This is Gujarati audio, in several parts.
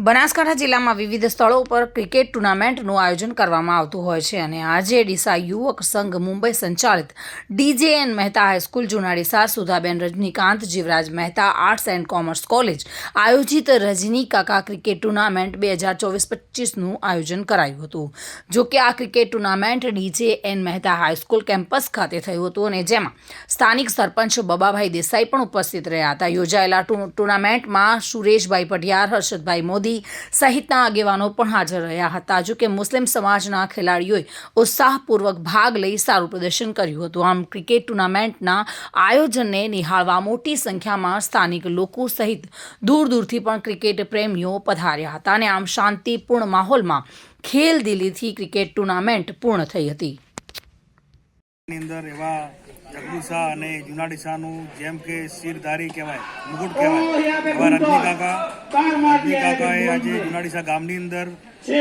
બનાસકાંઠા જિલ્લામાં વિવિધ સ્થળો પર ક્રિકેટ ટુર્નામેન્ટનું આયોજન કરવામાં આવતું હોય છે અને આજે ડીસા યુવક સંઘ મુંબઈ સંચાલિત ડીજેએન મહેતા હાઈસ્કૂલ જૂના Deesa Sudhaben Rajnikant, Jivraj Mehta, arts and commerce college આયોજિત રજની કાકા ક્રિકેટ ટુર્નામેન્ટ બે હજાર ચોવીસ પચીસનું આયોજન કરાયું હતું. જોકે આ cricket tournament DJN Mehta high school campus ખાતે થયું હતું અને જેમાં સ્થાનિક સરપંચ બબાભાઈ દેસાઈ પણ ઉપસ્થિત રહ્યા હતા. યોજાયેલા ટુર્નામેન્ટમાં સુરેશભાઈ પઢિયાર, હર્ષદભાઈ મોદી સહિતના આગેવાનો પણ હાજર રહ્યા હતા. જો કે મુસ્લિમ સમાજના ખેલાડીઓએ ઉત્સાહપૂર્વક ભાગ લઈ સારું પ્રદર્શન કર્યું હતું. આમ ક્રિકેટ ટુર્નામેન્ટના આયોજનને નિહાળવા મોટી સંખ્યામાં સ્થાનિક લોકો સહિત દૂર દૂરથી પણ ક્રિકેટ પ્રેમીઓ પધાર્યા હતા અને આમ શાંતિપૂર્ણ માહોલમાં ખેલ દિલ્હીથી ક્રિકેટ ટુર્નામેન્ટ પૂર્ણ થઈ હતી. અંદર એવા જગદીશા અને જુનાડીસાનું જેમ કે શિરધારી કહેવાય મુકુટ કહેવાય. એવા રજની કાકા રજની કાકાએ આજે જુનાડીસા ગામની અંદર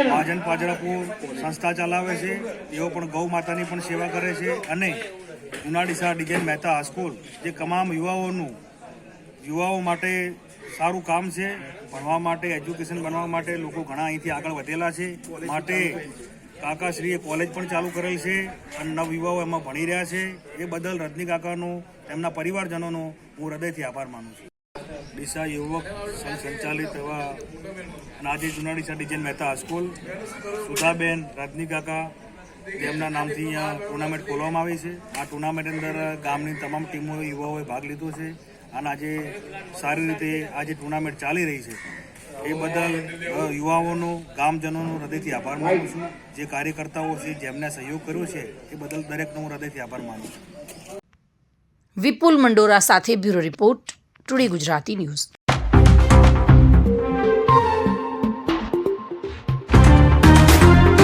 મહાજન પાજરાપુર સંસ્થા ચલાવે છે. તેઓ પણ ગૌ માતાની પણ સેવા કરે છે. અને જૂના ડીસા મહેતા હાઈસ્કૂલ જે તમામ યુવાઓનું યુવાઓ માટે સારું કામ છે. ભણવા માટે એજ્યુકેશન બનવા માટે લોકો ઘણા અહીંથી આગળ વધેલા છે. માટે કાકાશ્રીએ કોલેજ પણ ચાલુ કરેલ છે અને નવયુવાઓ એમાં ભણી રહ્યા છે. એ બદલ રજની કાકાનો, તેમના પરિવારજનોનો હું હૃદયથી આભાર માનું છું. ડીસા યુવક સંચાલિત એવા અને આજે જૂના Deesa DJN Mehta high school Sudhaben, Rajni કાકા, જેમના નામથી અહીંયા ટુર્નામેન્ટ ખોલવામાં આવી છે. આ ટુર્નામેન્ટ અંદર ગામની તમામ ટીમો, યુવાઓએ ભાગ લીધો છે. અને આજે સારી રીતે આજે ટુર્નામેન્ટ ચાલી રહી છે. એ બદલ યુવાઓનો, ગામજનોનો હૃદયથી આભાર માનું છું. જે કાર્યકર્તાઓ છે, જેમને સહયોગ કર્યો છે, એ બદલ દરેકનો હું હૃદયથી આભાર માનું છું. વિપુલ મંડોરા સાથે bureau report, today Gujarati news.